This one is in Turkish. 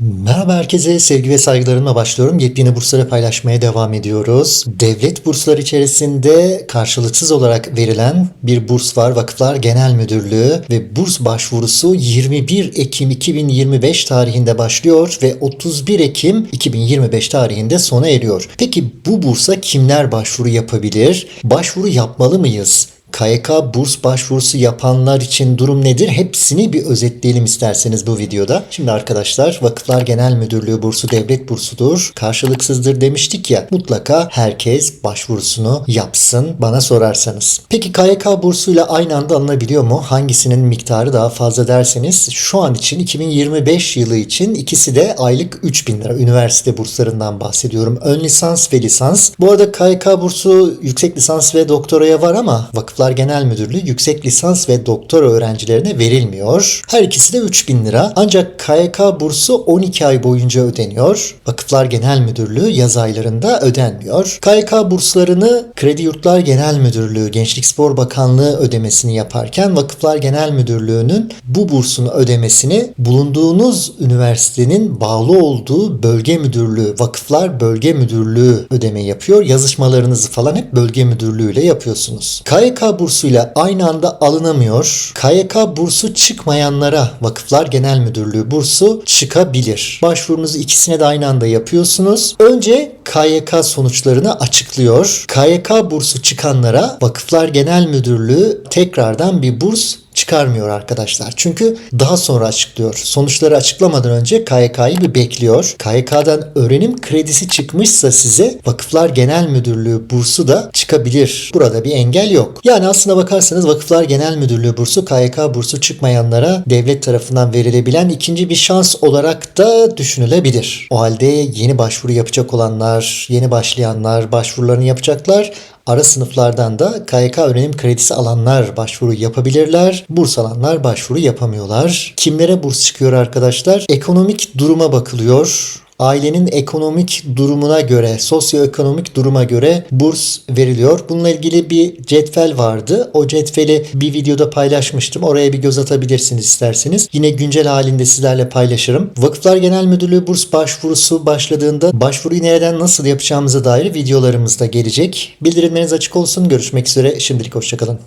Merhaba herkese, sevgi ve saygılarımla başlıyorum. Yepyeni bursları paylaşmaya devam ediyoruz. Devlet bursları içerisinde karşılıksız olarak verilen bir burs var. Vakıflar Genel Müdürlüğü ve burs başvurusu 21 Ekim 2025 tarihinde başlıyor ve 31 Ekim 2025 tarihinde sona eriyor. Peki bu bursa kimler başvuru yapabilir? Başvuru yapmalı mıyız? KYK burs başvurusu yapanlar için durum nedir? Hepsini bir özetleyelim isterseniz bu videoda. Şimdi arkadaşlar Vakıflar Genel Müdürlüğü bursu devlet bursudur. Karşılıksızdır demiştik ya. Mutlaka herkes başvurusunu yapsın bana sorarsanız. Peki KYK bursuyla aynı anda alınabiliyor mu? Hangisinin miktarı daha fazla derseniz şu an için 2025 yılı için ikisi de aylık 3000 lira. Üniversite burslarından bahsediyorum. Ön lisans ve lisans. Bu arada KYK bursu yüksek lisans ve doktoraya var ama Vakıflar Genel Müdürlüğü yüksek lisans ve doktora öğrencilerine verilmiyor. Her ikisi de 3000 lira. Ancak KYK bursu 12 ay boyunca ödeniyor. Vakıflar Genel Müdürlüğü yaz aylarında ödenmiyor. KYK burslarını Kredi Yurtlar Genel Müdürlüğü Gençlik Spor Bakanlığı ödemesini yaparken Vakıflar Genel Müdürlüğü'nün bu bursun ödemesini bulunduğunuz üniversitenin bağlı olduğu bölge müdürlüğü, Vakıflar Bölge Müdürlüğü ödeme yapıyor. Yazışmalarınızı falan hep bölge müdürlüğüyle yapıyorsunuz. KYK bursuyla aynı anda alınamıyor. KYK bursu çıkmayanlara Vakıflar Genel Müdürlüğü bursu çıkabilir. Başvurunuzu ikisine de aynı anda yapıyorsunuz. Önce KYK sonuçlarını açıklıyor. KYK bursu çıkanlara Vakıflar Genel Müdürlüğü tekrardan bir burs çıkarmıyor arkadaşlar. Çünkü daha sonra açıklıyor. Sonuçları açıklamadan önce KYK'yı bir bekliyor. KYK'dan öğrenim kredisi çıkmışsa size Vakıflar Genel Müdürlüğü bursu da çıkabilir. Burada bir engel yok. Yani aslına bakarsanız Vakıflar Genel Müdürlüğü bursu KYK bursu çıkmayanlara devlet tarafından verilebilen ikinci bir şans olarak da düşünülebilir. O halde yeni başvuru yapacak olanlar, yeni başlayanlar başvurularını yapacaklar. Ara sınıflardan da KYK öğrenim kredisi alanlar başvuru yapabilirler. Burs alanlar başvuru yapamıyorlar. Kimlere burs çıkıyor arkadaşlar? Ekonomik duruma bakılıyor. Ailenin ekonomik durumuna göre, sosyoekonomik duruma göre burs veriliyor. Bununla ilgili bir cetvel vardı. O cetveli bir videoda paylaşmıştım. Oraya bir göz atabilirsiniz isterseniz. Yine güncel halinde sizlerle paylaşırım. Vakıflar Genel Müdürlüğü burs başvurusu başladığında başvuruyu nereden nasıl yapacağımıza dair videolarımız da gelecek. Bildirimleriniz açık olsun. Görüşmek üzere. Şimdilik hoşçakalın.